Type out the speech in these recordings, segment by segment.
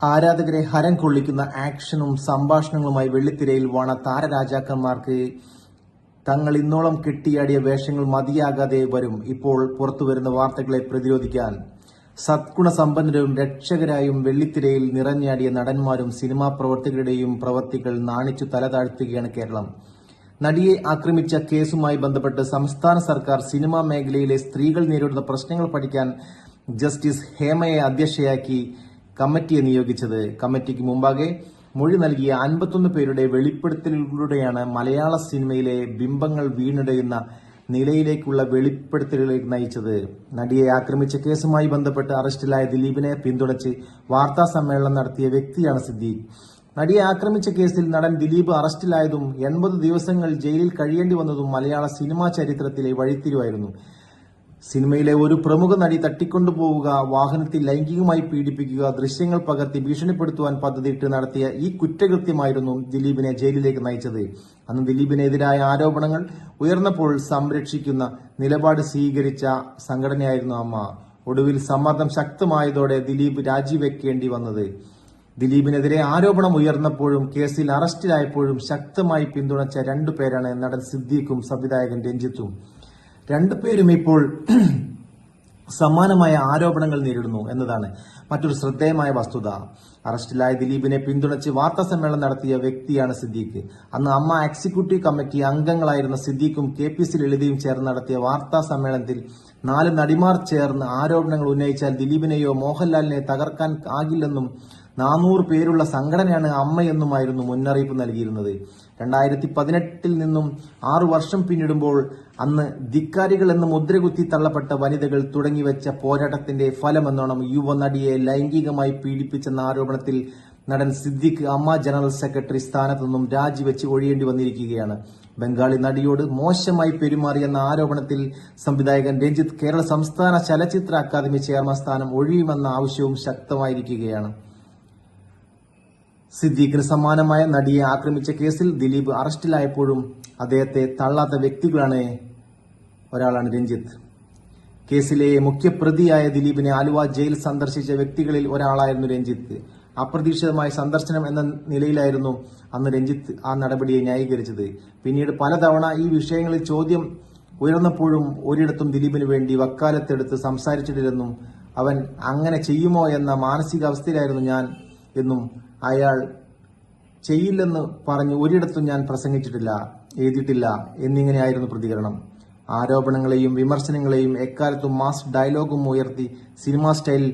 ആരാധകരെ ഹരം കൊള്ളിക്കുന്ന ആക്ഷനും സംഭാഷണങ്ങളുമായി വെള്ളിത്തിരയിൽ വാണ താരരാജാക്കന്മാർക്ക് തങ്ങൾ ഇന്നോളം കെട്ടിയാടിയ വേഷങ്ങൾ മതിയാകാതെ വരും. ഇപ്പോൾ പുറത്തുവരുന്ന വാർത്തകളെ പ്രതിരോധിക്കാൻ സദ്ഗുണസമ്പന്നരും രക്ഷകരായും വെള്ളിത്തിരയിൽ നിറഞ്ഞാടിയ നടന്മാരും സിനിമാ പ്രവർത്തകരുടെയും പ്രവർത്തികൾ നാണിച്ചു തലതാഴ്ത്തുകയാണ് കേരളം. നടിയെ ആക്രമിച്ച കേസുമായി ബന്ധപ്പെട്ട് സംസ്ഥാന സർക്കാർ സിനിമാ മേഖലയിലെ സ്ത്രീകൾ നേരിടുന്ന പ്രശ്നങ്ങൾ പഠിക്കാൻ ജസ്റ്റിസ് ഹേമയെ അധ്യക്ഷയാക്കി കമ്മിറ്റിയെ നിയോഗിച്ചത്. കമ്മിറ്റിക്ക് മുമ്പാകെ മൊഴി നൽകിയ അൻപത്തൊന്ന് പേരുടെ വെളിപ്പെടുത്തലിലൂടെയാണ് മലയാള സിനിമയിലെ ബിംബങ്ങൾ വീണടയുന്ന നിലയിലേക്കുള്ള വെളിപ്പെടുത്തലുകളിലേക്ക് നയിച്ചത്. നടിയെ ആക്രമിച്ച കേസുമായി ബന്ധപ്പെട്ട് അറസ്റ്റിലായ ദിലീപിനെ പിന്തുണച്ച് വാർത്താ സമ്മേളനം നടത്തിയ വ്യക്തിയാണ് സിദ്ദീഖ്. നടിയെ ആക്രമിച്ച കേസിൽ നടൻ ദിലീപ് അറസ്റ്റിലായതും എൺപത് ദിവസങ്ങൾ ജയിലിൽ കഴിയേണ്ടി വന്നതും മലയാള സിനിമാ ചരിത്രത്തിലെ വഴിത്തിരിവായിരുന്നു. സിനിമയിലെ ഒരു പ്രമുഖ നടി തട്ടിക്കൊണ്ടുപോവുക വാഹനത്തിൽ ലൈംഗികമായി പീഡിപ്പിക്കുക ദൃശ്യങ്ങൾ പകർത്തി ഭീഷണിപ്പെടുത്തുവാൻ പദ്ധതിയിട്ട് നടത്തിയ ഈ കുറ്റകൃത്യമായിരുന്നു ദിലീപിനെ ജയിലിലേക്ക് നയിച്ചത്. അന്ന് ദിലീപിനെതിരായ ആരോപണങ്ങൾ ഉയർന്നപ്പോൾ സംരക്ഷിക്കുന്ന നിലപാട് സ്വീകരിച്ച സംഘടനയായിരുന്നു അമ്മ. ഒടുവിൽ സമ്മർദ്ദം ശക്തമായതോടെ ദിലീപ് രാജിവെക്കേണ്ടി വന്നത്. ദിലീപിനെതിരെ ആരോപണം ഉയർന്നപ്പോഴും കേസിൽ അറസ്റ്റിലായപ്പോഴും ശക്തമായി പിന്തുണച്ച രണ്ടു പേരാണ് നടൻ സിദ്ദീഖും സംവിധായകൻ രഞ്ജിത്തും. രണ്ടുപേരും ഇപ്പോൾ സമാനമായ ആരോപണങ്ങൾ നേരിടുന്നു എന്നതാണ് മറ്റൊരു ശ്രദ്ധേയമായ വസ്തുത. അറസ്റ്റിലായ ദിലീപിനെ പിന്തുണച്ച് വാർത്താ സമ്മേളനം നടത്തിയ വ്യക്തിയാണ് സിദ്ദീഖ്. അന്ന് അമ്മ എക്സിക്യൂട്ടീവ് കമ്മിറ്റി അംഗങ്ങളായിരുന്ന സിദ്ദീഖും കെ പി സി ലളിതയും ചേർന്ന് നടത്തിയ വാർത്താ സമ്മേളനത്തിൽ നാല് നടിമാർ ചേർന്ന് ആരോപണങ്ങൾ ഉന്നയിച്ചാൽ ദിലീപിനെയോ മോഹൻലാലിനെ തകർക്കാൻ ആകില്ലെന്നും നാനൂറ് പേരുള്ള സംഘടനയാണ് അമ്മയെന്നുമായിരുന്നു മുന്നറിയിപ്പ് നൽകിയിരുന്നത്. രണ്ടായിരത്തി പതിനെട്ടിൽ നിന്നും ആറു വർഷം പിന്നിടുമ്പോൾ അന്ന് ധിക്കാരികൾ എന്ന് മുദ്രകുത്തി തള്ളപ്പെട്ട വനിതകൾ തുടങ്ങിവെച്ച പോരാട്ടത്തിന്റെ ഫലമെന്നോണം യുവനടിയെ ലൈംഗികമായി പീഡിപ്പിച്ചെന്ന ആരോപണത്തിൽ നടൻ സിദ്ദിഖ് അമ്മ ജനറൽ സെക്രട്ടറി സ്ഥാനത്തു നിന്നും രാജിവെച്ച് ഒഴിയേണ്ടി വന്നിരിക്കുകയാണ്. ബംഗാളി നടിയോട് മോശമായി പെരുമാറിയെന്ന ആരോപണത്തിൽ സംവിധായകൻ രഞ്ജിത്ത് കേരള സംസ്ഥാന ചലച്ചിത്ര അക്കാദമി ചെയർമാൻ സ്ഥാനം ഒഴിയുമെന്ന ആവശ്യവും ശക്തമായിരിക്കുകയാണ്. സിദ്ദീഖിന് സമാനമായ നടിയെ ആക്രമിച്ച കേസിൽ ദിലീപ് അറസ്റ്റിലായപ്പോഴും അദ്ദേഹത്തെ തള്ളാത്ത വ്യക്തികളാണ് ഒരാളാണ് രഞ്ജിത്ത്. കേസിലെ മുഖ്യപ്രതിയായ ദിലീപിനെ ആലുവ ജയിൽ സന്ദർശിച്ച വ്യക്തികളിൽ ഒരാളായിരുന്നു രഞ്ജിത്ത്. അപ്രതീക്ഷിതമായ സന്ദർശനം എന്ന നിലയിലായിരുന്നു അന്ന് രഞ്ജിത്ത് ആ നടപടിയെ ന്യായീകരിച്ചത്. പിന്നീട് പലതവണ ഈ വിഷയങ്ങളിൽ ചോദ്യം ഉയർന്നപ്പോഴും ഒരിടത്തും ദിലീപിന് വേണ്ടി വക്കാലത്തെടുത്ത് സംസാരിച്ചിട്ടില്ലെന്നും അവൻ അങ്ങനെ ചെയ്യുമോ എന്ന മാനസികാവസ്ഥയിലായിരുന്നു ഞാൻ എന്നും അയാൾ ചെയ്യില്ലെന്ന് പറഞ്ഞ് ഒരിടത്തും ഞാൻ പ്രസംഗിച്ചിട്ടില്ല എഴുതിയിട്ടില്ല എന്നിങ്ങനെയായിരുന്നു പ്രതികരണം. ആരോപണങ്ങളെയും വിമർശനങ്ങളെയും എക്കാലത്തും മാസ് ഡയലോഗും ഉയർത്തി സിനിമാ സ്റ്റൈൽ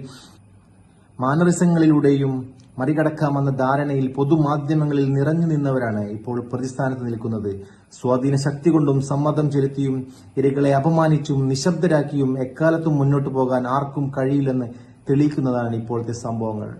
മാനറിസങ്ങളിലൂടെയും മറികടക്കാമെന്ന ധാരണയിൽ പൊതുമാധ്യമങ്ങളിൽ നിറഞ്ഞു നിന്നവരാണ് ഇപ്പോൾ പ്രതിസ്ഥാനത്ത് നിൽക്കുന്നത്. സ്വാധീന ശക്തി കൊണ്ടും സമ്മതം ചെലുത്തിയും ഇരകളെ അപമാനിച്ചും നിശബ്ദരാക്കിയും എക്കാലത്തും മുന്നോട്ടു പോകാൻ ആർക്കും കഴിയില്ലെന്ന് തെളിയിക്കുന്നതാണ് ഇപ്പോഴത്തെ സംഭവങ്ങൾ.